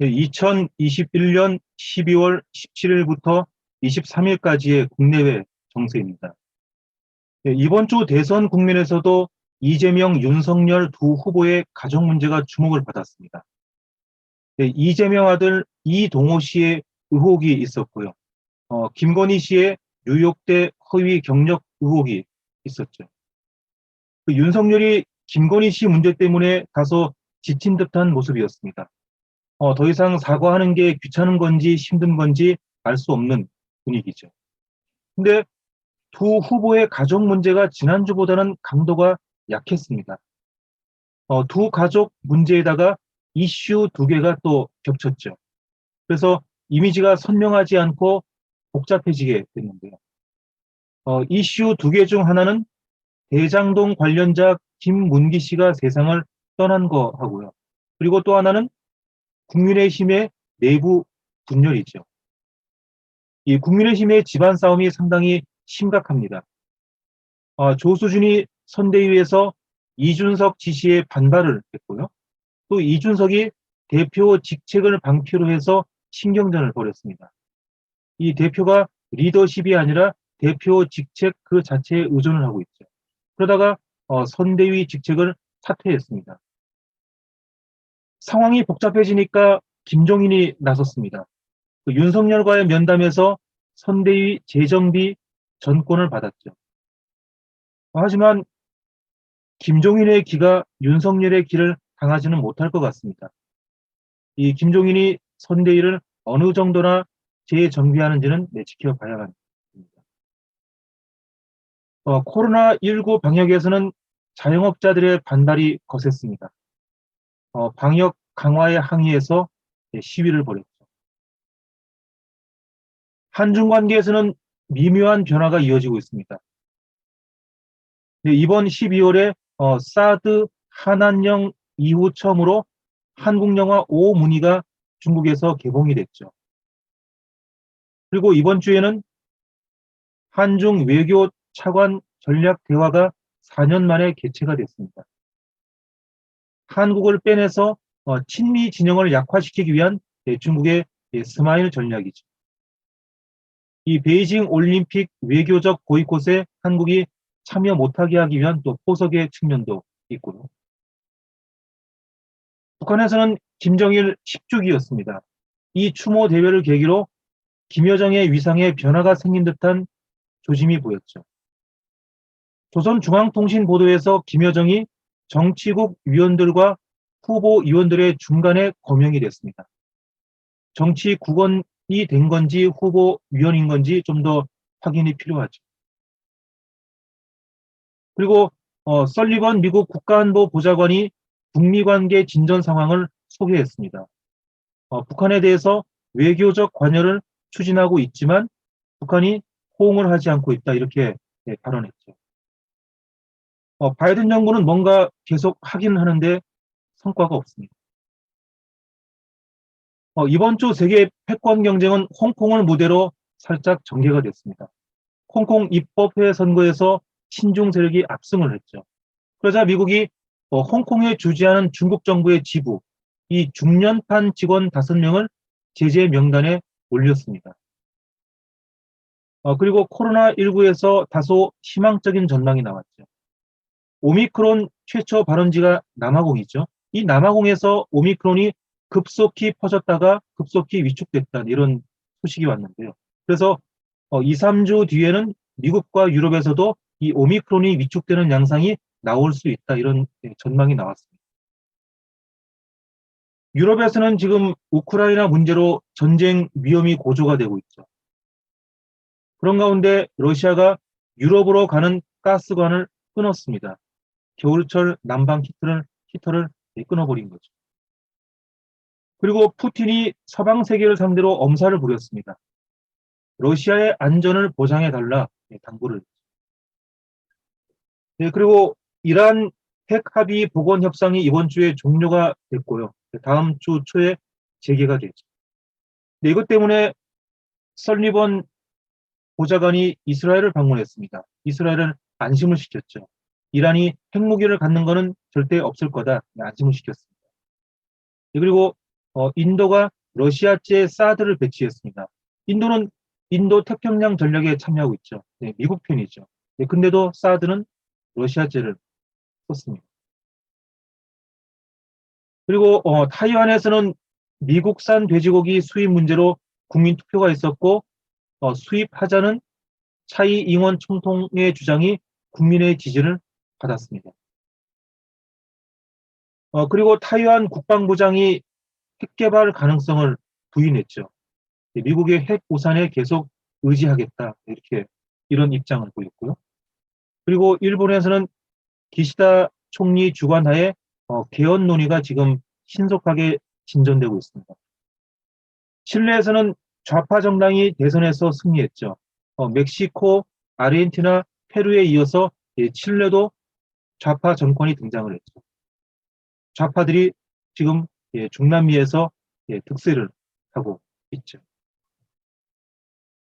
2021년 12월 17일부터 23일까지의 국내외 정세입니다. 네, 이번 주 대선 국면에서도 이재명, 윤석열 두 후보의 가정 문제가 주목을 받았습니다. 네, 이재명 아들 이동호 씨의 의혹이 있었고요. 어, 김건희 씨의 뉴욕대 허위 경력 의혹이 있었죠. 그 윤석열이 김건희 씨 문제 때문에 다소 지친 듯한 모습이었습니다. 어, 더 이상 사과하는 게 귀찮은 건지 힘든 건지 알 수 없는 분위기죠. 근데 두 후보의 가족 문제가 지난주보다는 강도가 약했습니다. 어, 두 가족 문제에다가 이슈 두 개가 또 겹쳤죠. 그래서 이미지가 선명하지 않고 복잡해지게 됐는데요. 어, 이슈 두 개 중 하나는 대장동 관련자 김문기 씨가 세상을 떠난 거 하고요. 그리고 또 하나는 국민의힘의 내부 분열이죠. 이 국민의힘의 집안 싸움이 상당히 심각합니다. 어, 조수준이 선대위에서 이준석 지시에 반발을 했고요. 또 이준석이 대표 직책을 방피로 해서 신경전을 벌였습니다. 이 대표가 리더십이 아니라 대표 직책 그 자체에 의존을 하고 있죠. 그러다가 어, 선대위 직책을 사퇴했습니다. 상황이 복잡해지니까 김종인이 나섰습니다. 그 윤석열과의 면담에서 선대위 재정비 전권을 받았죠. 하지만 김종인의 기가 윤석열의 기를 당하지는 못할 것 같습니다. 이 김종인이 선대위를 어느 정도나 재정비하는지는 네, 지켜봐야 합니다. 어, 코로나19 방역에서는 자영업자들의 반발이 거셌습니다. 어, 방역 강화에 항의해서 네, 시위를 벌였죠. 한중 관계에서는 미묘한 변화가 이어지고 있습니다. 네, 이번 12월에 어, 사드 한한령 이후 처음으로 한국 영화 오문의가 중국에서 개봉이 됐죠. 그리고 이번 주에는 한중 외교 차관 전략 대화가 4년 만에 개최가 됐습니다. 한국을 빼내서 어, 친미 진영을 약화시키기 위한 예, 중국의 예, 스마일 전략이죠. 이 베이징 올림픽 외교적 보이콧에 한국이 참여 못하게 하기 위한 또 포석의 측면도 있고요. 북한에서는 김정일 10주기였습니다. 이 추모 대회를 계기로 김여정의 위상에 변화가 생긴 듯한 조짐이 보였죠. 조선중앙통신 보도에서 김여정이 정치국 위원들과 후보 위원들의 중간에 거명이 됐습니다. 정치 국원이 된 건지 후보 위원인 건지 좀 더 확인이 필요하죠. 그리고 어, 설리번 미국 국가안보 보좌관이 북미 관계 진전 상황을 소개했습니다. 어, 북한에 대해서 외교적 관여를 추진하고 있지만 북한이 호응을 하지 않고 있다 이렇게 네, 발언했죠. 어, 바이든 정부는 뭔가 계속 하긴 하는데 성과가 없습니다. 어, 이번 주 세계 패권 경쟁은 홍콩을 무대로 살짝 전개가 됐습니다. 홍콩 입법회 선거에서 친중 세력이 압승을 했죠. 그러자 미국이 어, 홍콩에 주재하는 중국 정부의 지부, 이 중년판 직원 5명을 제재 명단에 올렸습니다. 어, 그리고 코로나19에서 다소 희망적인 전망이 나왔죠. 오미크론 최초 발원지가 남아공이죠. 이 남아공에서 오미크론이 급속히 퍼졌다가 급속히 위축됐다는 이런 소식이 왔는데요. 그래서 어, 2, 3주 뒤에는 미국과 유럽에서도 이 오미크론이 위축되는 양상이 나올 수 있다 이런 예, 전망이 나왔습니다. 유럽에서는 지금 우크라이나 문제로 전쟁 위험이 고조가 되고 있죠. 그런 가운데 러시아가 유럽으로 가는 가스관을 끊었습니다. 겨울철 난방 히터를, 히터를 끊어버린 거죠. 그리고 푸틴이 서방 세계를 상대로 엄살을 부렸습니다. 러시아의 안전을 보장해 달라 네, 당부를 했죠. 네, 그리고 이란 핵 합의 복원 협상이 이번 주에 종료가 됐고요. 네, 다음 주 초에 재개가 되죠. 네, 이것 때문에 설리번 보좌관이 이스라엘을 방문했습니다. 이스라엘은 안심을 시켰죠. 이란이 핵무기를 갖는 것은 절대 없을 거다. 안심을 시켰습니다. 그리고 어, 인도가 러시아제 사드를 배치했습니다. 인도는 인도 태평양 전략에 참여하고 있죠. 네, 미국 편이죠. 네, 근데도 사드는 러시아제를 썼습니다. 그리고 어, 타이완에서는 미국산 돼지고기 수입 문제로 국민 투표가 있었고 어, 수입하자는 차이 잉원 총통의 주장이 국민의 지지를 받았습니다. 어, 그리고 타이완 국방부장이 핵 개발 가능성을 부인했죠. 미국의 핵 우산에 계속 의지하겠다 이렇게 이런 입장을 보였고요. 그리고 일본에서는 기시다 총리 주관하에 어, 개헌 논의가 지금 신속하게 진전되고 있습니다. 칠레에서는 좌파 정당이 대선에서 승리했죠. 어, 멕시코, 아르헨티나, 페루에 이어서 예, 칠레도 좌파 정권이 등장을 했죠. 좌파들이 지금 예, 중남미에서 예, 득세를 하고 있죠.